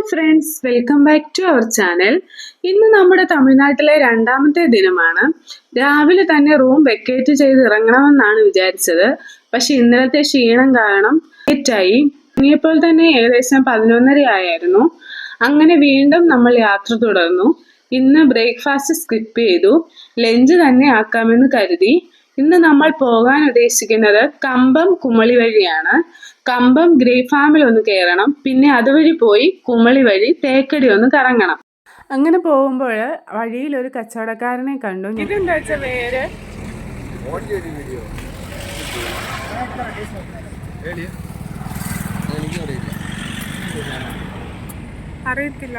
Hi friends welcome back to our channel ഇന്ന് നമ്മുടെ തമിഴ്നാട്ടിലെ രണ്ടാമത്തെ ദിനമാണ്. രാവിലെ തന്നെ റൂം വെക്കേറ്റ് ചെയ്ത് ഇറങ്ങണമെന്നാണ് വിചാരിച്ചത്. പക്ഷെ ഇന്നലത്തെ ക്ഷീണം കാരണം ലേറ്റായി ഇറങ്ങിയപ്പോൾ തന്നെ ഏകദേശം പതിനൊന്നര ആയിരുന്നു. അങ്ങനെ വീണ്ടും നമ്മൾ യാത്ര തുടർന്നു. ഇന്ന് ബ്രേക്ക്ഫാസ്റ്റ് സ്കിപ്പ് ചെയ്തു. ലഞ്ച് തന്നെ ആക്കാമെന്ന് കരുതി. ഇന്ന് നമ്മൾ പോകാൻ ഉദ്ദേശിക്കുന്നത് കമ്പം കുമളി വഴിയാണ്. കമ്പം ഗ്രേ ഫാമിൽ ഒന്ന് കയറണം. പിന്നെ അതുവഴി പോയി കുമളി വഴി തേക്കടി ഒന്ന് കറങ്ങണം. അങ്ങനെ പോകുമ്പോൾ വഴിയിൽ ഒരു കച്ചവടക്കാരനെ കണ്ടു. ഇതെന്താ പേര്? അറിയത്തില്ല.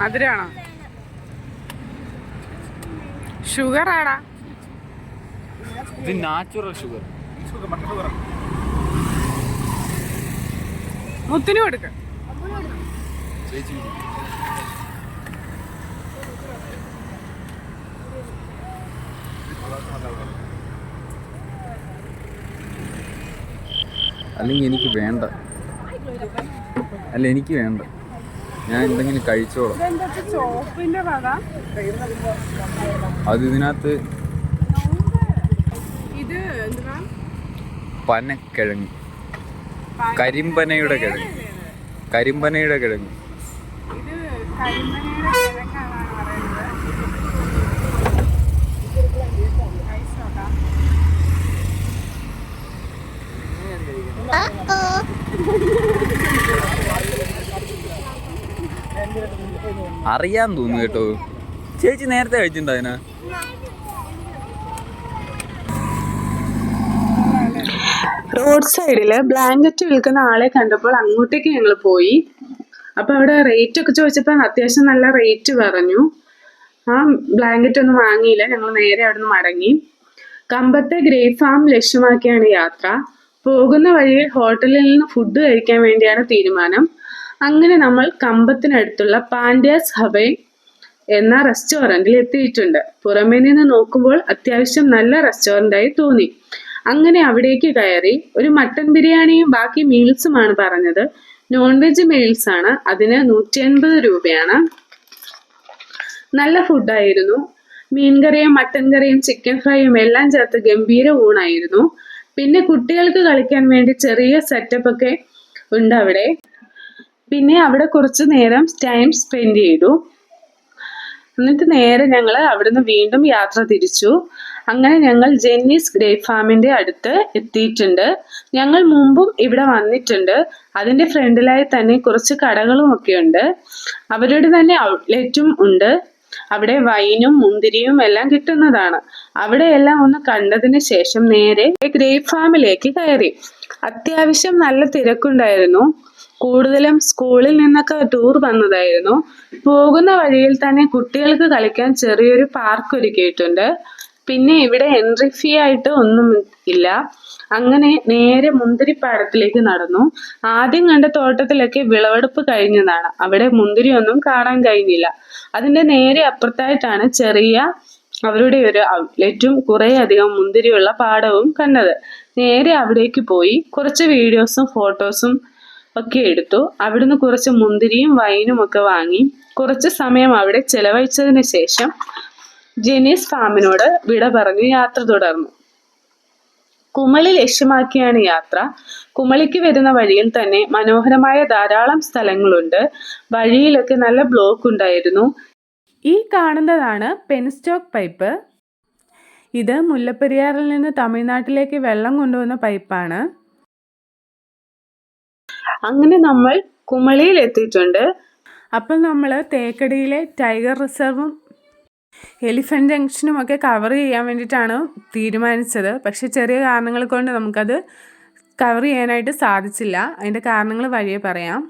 മധുരാണോ? ഷുഗർ ആടാ ഇത് നാച്ചുറൽ ഷുഗർ. മുത്തിന് കൊടുക്ക. ചേച്ചി അല്ലെങ്കിൽ എനിക്ക് വേണ്ട. അല്ല എനിക്ക് വേണ്ട. ഞാൻ എന്തെങ്കിലും കഴിച്ചോളാം. അത് ഇതിനകത്ത് പനക്കിഴങ്ങ്. കരിമ്പനയുടെ കിഴങ്ങ്. കരിമ്പനയുടെ കിഴങ്ങ്. ഇത് കരിമനയുടെ കിഴങ്ങാണെന്നാണ് പറയുന്നത് കഴിച്ച് നോക്കാം. അറിയാൻ തോന്നുന്നു കേട്ടോ. ചേച്ചി നേരത്തെ കഴിച്ചിട്ടുണ്ടോ റോഡ് സൈഡിൽ ബ്ലാങ്കറ്റ് വിൽക്കുന്ന ആളെ കണ്ടപ്പോൾ അങ്ങോട്ടേക്ക് ഞങ്ങൾ പോയി. അപ്പൊ അവിടെ റേറ്റ് ഒക്കെ ചോദിച്ചപ്പോൾ അത്യാവശ്യം നല്ല റേറ്റ് പറഞ്ഞു. ആ ബ്ലാങ്കറ്റ് ഒന്നും വാങ്ങിയില്ല. ഞങ്ങൾ നേരെ അവിടെ നിന്ന് മടങ്ങി. കമ്പത്തെ ഗ്രേ ഫാം ലക്ഷ്യമാക്കിയാണ് യാത്ര. പോകുന്ന വഴിയിൽ ഹോട്ടലിൽ നിന്ന് ഫുഡ് കഴിക്കാൻ വേണ്ടിയാണ് തീരുമാനം. അങ്ങനെ നമ്മൾ കമ്പത്തിനടുത്തുള്ള പാണ്ഡ്യാസ് ഹവൈ എന്ന റെസ്റ്റോറന്റിൽ എത്തിയിട്ടുണ്ട്. പുറമേ നിന്ന് നോക്കുമ്പോൾ അത്യാവശ്യം നല്ല റെസ്റ്റോറന്റായി തോന്നി. അങ്ങനെ അവിടേക്ക് കയറി ഒരു മട്ടൻ ബിരിയാണിയും ബാക്കി മീൽസുമാണ് പറഞ്ഞത്. നോൺ വെജ് മീൽസ് ആണ്. അതിന് നൂറ്റി അൻപത് രൂപയാണ്. നല്ല ഫുഡായിരുന്നു മീൻകറിയും മട്ടൻ കറിയും ചിക്കൻ ഫ്രൈയും എല്ലാം ചേർത്ത് ഗംഭീര ഊണായിരുന്നു. പിന്നെ കുട്ടികൾക്ക് കളിക്കാൻ വേണ്ടി ചെറിയ സെറ്റപ്പ് ഒക്കെ ഉണ്ട് അവിടെ. പിന്നെ അവിടെ കുറച്ച് നേരം ടൈം സ്പെൻഡ് ചെയ്തു. എന്നിട്ട് നേരെ ഞങ്ങൾ അവിടുന്ന് വീണ്ടും യാത്ര തിരിച്ചു. അങ്ങനെ ഞങ്ങൾ ജെന്നീസ് ഗ്രേ ഫാമിന്റെ അടുത്ത് എത്തിയിട്ടുണ്ട്. ഞങ്ങൾ മുമ്പും ഇവിടെ വന്നിട്ടുണ്ട്. അതിന്റെ ഫ്രണ്ടിലായി തന്നെ കുറച്ച് കടകളും ഒക്കെ ഉണ്ട്. അവരുടെ തന്നെ ഔട്ട്ലെറ്റും ഉണ്ട്. അവിടെ വൈനും മുന്തിരിയും എല്ലാം കിട്ടുന്നതാണ്. അവിടെ എല്ലാം ഒന്ന് കണ്ടതിന് ശേഷം നേരെ ഗ്രേ ഫാമിലേക്ക് കയറി. അത്യാവശ്യം നല്ല തിരക്കുണ്ടായിരുന്നു. കൂടുതലും സ്കൂളിൽ നിന്നൊക്കെ ടൂർ വന്നതായിരുന്നു. പോകുന്ന വഴിയിൽ തന്നെ കുട്ടികൾക്ക് കളിക്കാൻ ചെറിയൊരു പാർക്ക് ഒരുക്കിയിട്ടുണ്ട്. പിന്നെ ഇവിടെ എൻട്രി ഫീ ആയിട്ട് ഒന്നും ഇല്ല. അങ്ങനെ നേരെ മുന്തിരിപ്പാടത്തിലേക്ക് നടന്നു. ആദ്യം കണ്ട തോട്ടത്തിലൊക്കെ വിളവെടുപ്പ് കഴിഞ്ഞതാണ്. അവിടെ മുന്തിരി ഒന്നും കാണാൻ കഴിഞ്ഞില്ല. അതിന്റെ നേരെ അപ്പുറത്തായിട്ടാണ് ചെറിയ അവരുടെ ഒരു ഔട്ട്ലെറ്റും കുറേ അധികം മുന്തിരിയുള്ള പാടവും കണ്ടത്. നേരെ അവിടേക്ക് പോയി. കുറച്ച് വീഡിയോസും ഫോട്ടോസും ഒക്കെ എടുത്തു. അവിടുന്ന് കുറച്ച് മുന്തിരിയും വൈനും ഒക്കെ വാങ്ങി. കുറച്ച് സമയം അവിടെ ചെലവഴിച്ചതിന് ശേഷം ജെനീസ് ഫാമിനോട് വിട പറഞ്ഞ് യാത്ര തുടർന്നു. കുമളി ലക്ഷ്യമാക്കിയാണ് യാത്ര. കുമളിക്ക് വരുന്ന വഴിയിൽ തന്നെ മനോഹരമായ ധാരാളം സ്ഥലങ്ങളുണ്ട്. വഴിയിലൊക്കെ നല്ല ബ്ലോക്ക് ഉണ്ടായിരുന്നു. ഈ കാണുന്നതാണ് പെൻസ്റ്റോക്ക് പൈപ്പ്. ഇത് മുല്ലപ്പെരിയാറിൽ നിന്ന് തമിഴ്നാട്ടിലേക്ക് വെള്ളം കൊണ്ടുവന്ന പൈപ്പാണ്. അങ്ങനെ നമ്മൾ കുമളിയിൽ എത്തിയിട്ടുണ്ട്. അപ്പം നമ്മൾ തേക്കടിയിലെ ടൈഗർ റിസർവും എലിഫന്റ് ജംഗ്ഷനും ഒക്കെ കവർ ചെയ്യാൻ വേണ്ടിയിട്ടാണ് തീരുമാനിച്ചത്. പക്ഷേ ചെറിയ കാരണങ്ങൾ കൊണ്ട് നമുക്കത് കവർ ചെയ്യാനായിട്ട് സാധിച്ചില്ല. അതിന്റെ കാരണങ്ങൾ വഴിയെ പറയാം.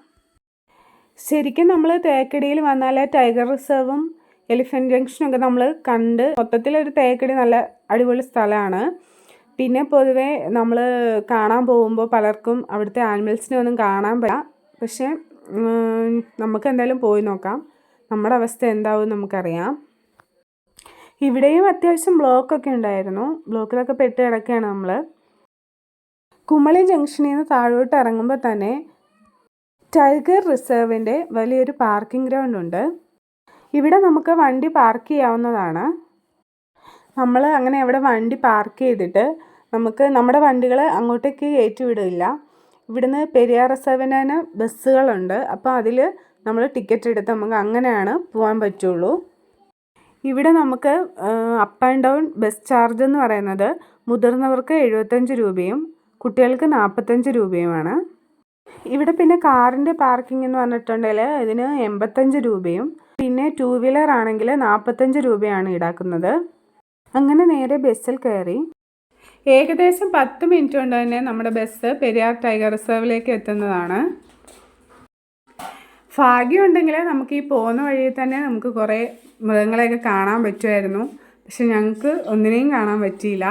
ശരിക്കും നമ്മൾ തേക്കടിയിൽ വന്നാൽ ടൈഗർ റിസർവും എലിഫന്റ് ഒക്കെ നമ്മൾ കണ്ട് മൊത്തത്തിലൊരു തേക്കടി നല്ല അടിപൊളി സ്ഥലമാണ്. പിന്നെ പൊതുവേ നമ്മൾ കാണാൻ പോകുമ്പോൾ പലർക്കും അവിടുത്തെ ആനിമൽസിനെ ഒന്നും കാണാൻ പറ്റില്ല. പക്ഷേ നമുക്ക് എന്തായാലും പോയി നോക്കാം. നമ്മുടെ അവസ്ഥ എന്താവും നമുക്കറിയാം. ഇവിടെയും അത്യാവശ്യം ബ്ലോക്കൊക്കെ ഉണ്ടായിരുന്നു. ബ്ലോക്കിലൊക്കെ പെട്ട് കിടക്കുകയാണ് നമ്മൾ കുമളി ജംഗ്ഷനിൽ നിന്ന് താഴോട്ട് ഇറങ്ങുമ്പോൾ തന്നെ ടൈഗർ റിസർവിന്റെ വലിയൊരു പാർക്കിംഗ് ഗ്രൗണ്ട് ഉണ്ട്. ഇവിടെ നമുക്ക് വണ്ടി പാർക്ക് ചെയ്യാവുന്നതാണ്. നമ്മൾ അങ്ങനെ അവിടെ വണ്ടി പാർക്ക് ചെയ്തിട്ട് നമുക്ക് നമ്മുടെ വണ്ടികൾ അങ്ങോട്ടേക്ക് കയറ്റി വിടില്ല ഇവിടുന്ന് പെരിയാർ റിസർവിന് ബസ്സുകളുണ്ട്. അപ്പോൾ അതിൽ നമ്മൾ ടിക്കറ്റ് എടുത്ത് നമുക്ക് അങ്ങനെയാണ് പോകാൻ പറ്റുള്ളൂ. ഇവിടെ നമുക്ക് up and down bus charge എന്ന് പറയുന്നത് മുതിർന്നവർക്ക് എഴുപത്തഞ്ച് രൂപയും കുട്ടികൾക്ക് നാൽപ്പത്തഞ്ച് രൂപയുമാണ്. ഇവിടെ പിന്നെ കാറിന്റെ പാർക്കിംഗ് എന്ന് പറഞ്ഞിട്ടുണ്ടെങ്കിൽ ഇതിന് എൺപത്തഞ്ച് രൂപയും പിന്നെ ടു വീലർ ആണെങ്കിൽ നാൽപ്പത്തഞ്ച് രൂപയാണ് ഈടാക്കുന്നത്. അങ്ങനെ നേരെ ബസ്സിൽ കയറി. ഏകദേശം പത്ത് മിനിറ്റ് കൊണ്ട് തന്നെ നമ്മുടെ ബസ് പെരിയാർ ടൈഗർ റിസർവിലേക്ക് എത്തുന്നതാണ്. ഭാഗ്യമുണ്ടെങ്കിൽ നമുക്ക് ഈ പോകുന്ന വഴിയിൽ തന്നെ നമുക്ക് കുറേ മൃഗങ്ങളെയൊക്കെ കാണാൻ പറ്റുമായിരുന്നു. പക്ഷെ ഞങ്ങൾക്ക് ഒന്നിനെയും കാണാൻ പറ്റിയില്ല.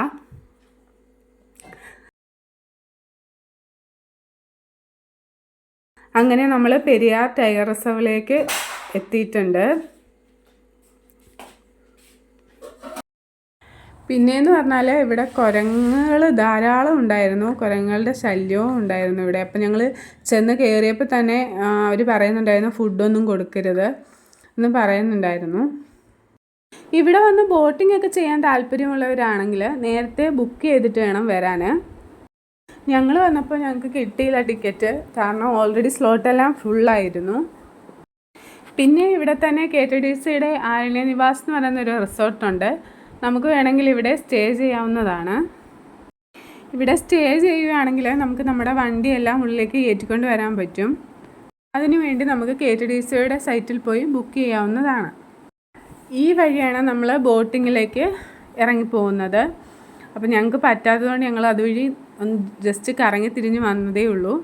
അങ്ങനെ നമ്മൾ പെരിയാർ ടൈഗർ റിസർവിലേക്ക് എത്തിയിട്ടുണ്ട്. പിന്നെയെന്ന് പറഞ്ഞാൽ ഇവിടെ കുരങ്ങുകൾ ധാരാളം ഉണ്ടായിരുന്നു. കുരങ്ങുകളുടെ ശല്യവും ഉണ്ടായിരുന്നു ഇവിടെ. അപ്പം ഞങ്ങൾ ചെന്ന് കയറിയപ്പോൾ തന്നെ അവർ പറയുന്നുണ്ടായിരുന്നു ഫുഡൊന്നും കൊടുക്കരുത് എന്ന് പറയുന്നുണ്ടായിരുന്നു. ഇവിടെ വന്ന് ബോട്ടിംഗ് ഒക്കെ ചെയ്യാൻ താല്പര്യമുള്ളവരാണെങ്കിൽ നേരത്തെ ബുക്ക് ചെയ്തിട്ട് വേണം വരാൻ ഞങ്ങൾ വന്നപ്പോൾ ഞങ്ങൾക്ക് കിട്ടിയില്ല ടിക്കറ്റ്. കാരണം ഓൾറെഡി സ്ലോട്ടെല്ലാം ഫുള്ളായിരുന്നു. പിന്നെ ഇവിടെ തന്നെ കെ ടി ഡി സിയുടെ ആരണ്യ നിവാസ് എന്ന് പറയുന്ന ഒരു റിസോർട്ടുണ്ട്. നമുക്ക് വേണമെങ്കിൽ ഇവിടെ സ്റ്റേ ചെയ്യാവുന്നതാണ്. ഇവിടെ സ്റ്റേ ചെയ്യുകയാണെങ്കിൽ നമുക്ക് നമ്മുടെ വണ്ടിയെല്ലാം ഉള്ളിലേക്ക് കയറ്റിക്കൊണ്ട് വരാൻ പറ്റും. അതിനുവേണ്ടി നമുക്ക് കെ ടി ഡി സിയുടെ സൈറ്റിൽ പോയി ബുക്ക് ചെയ്യാവുന്നതാണ്. ഈ വഴിയാണ് നമ്മൾ ബോട്ടിങ്ങിലേക്ക് ഇറങ്ങിപ്പോകുന്നത്. അപ്പോൾ ഞങ്ങൾക്ക് പറ്റാത്തതുകൊണ്ട് ഞങ്ങൾ അതുവഴി ഒന്ന് ജസ്റ്റ് കറങ്ങി തിരിഞ്ഞ് വന്നതേ ഉള്ളൂ.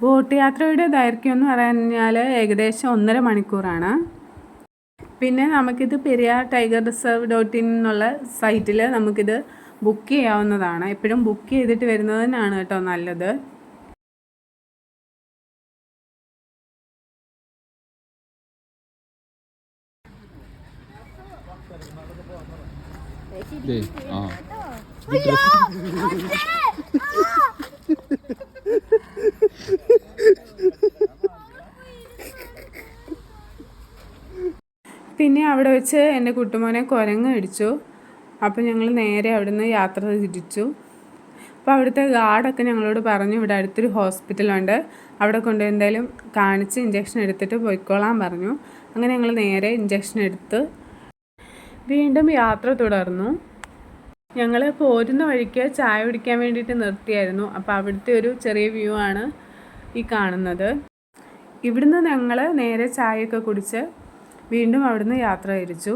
ബോട്ട് യാത്രയുടെ ദൈർഘ്യം എന്ന് പറഞ്ഞാൽ ഏകദേശം ഒന്നര മണിക്കൂറാണ്. പിന്നെ നമുക്കിത് Periyar tiger reserve dot in എന്നുള്ള സൈറ്റിൽ നമുക്കിത് ബുക്ക് ചെയ്യാവുന്നതാണ്. എപ്പോഴും ബുക്ക് ചെയ്തിട്ട് വരുന്നത് തന്നെയാണ് കേട്ടോ നല്ലത്. ആ. പിന്നെ അവിടെ വെച്ച് എന്റെ കുട്ടുമോനെ കുരങ്ങ് അടിച്ചു അപ്പോൾ ഞങ്ങൾ നേരെ അവിടുന്ന് യാത്ര തിരിച്ചു. അപ്പോൾ അവിടുത്തെ ഗാർഡൊക്കെ ഞങ്ങളോട് പറഞ്ഞു ഇവിടെ അടുത്തൊരു ഹോസ്പിറ്റലുണ്ട്. അവിടെ കൊണ്ട് എന്തായാലും കാണിച്ച് ഇഞ്ചക്ഷൻ എടുത്തിട്ട് പോയിക്കോളാൻ പറഞ്ഞു. അങ്ങനെ ഞങ്ങൾ നേരെ ഇഞ്ചക്ഷൻ എടുത്ത് വീണ്ടും യാത്ര തുടർന്നു. ഞങ്ങൾ പോരുന്ന വഴിക്ക് ചായ കുടിക്കാൻ വേണ്ടിയിട്ട് നിർത്തിയായിരുന്നു. അപ്പോൾ അവിടുത്തെ ഒരു ചെറിയ വ്യൂ ആണ് ഈ കാണുന്നത്. ഇവിടുന്ന് ഞങ്ങൾ നേരെ ചായയൊക്കെ കുടിച്ച് വീണ്ടും അവിടുന്ന് യാത്ര തിരിച്ചു.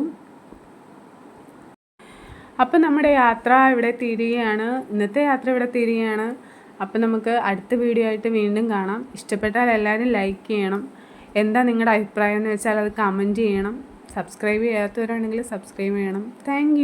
അപ്പം നമ്മുടെ യാത്ര ഇവിടെ തീരുകയാണ് ഇന്നത്തെ യാത്ര ഇവിടെ തീരുകയാണ് അപ്പം നമുക്ക് അടുത്ത വീഡിയോ ആയിട്ട് വീണ്ടും കാണാം. ഇഷ്ടപ്പെട്ടാൽ എല്ലാവരും ലൈക്ക് ചെയ്യണം. എന്താ നിങ്ങളുടെ അഭിപ്രായം എന്ന് വെച്ചാൽ അത് കമന്റ് ചെയ്യണം. സബ്സ്ക്രൈബ് ചെയ്യാത്തവരാണെങ്കിൽ സബ്സ്ക്രൈബ് ചെയ്യണം. താങ്ക്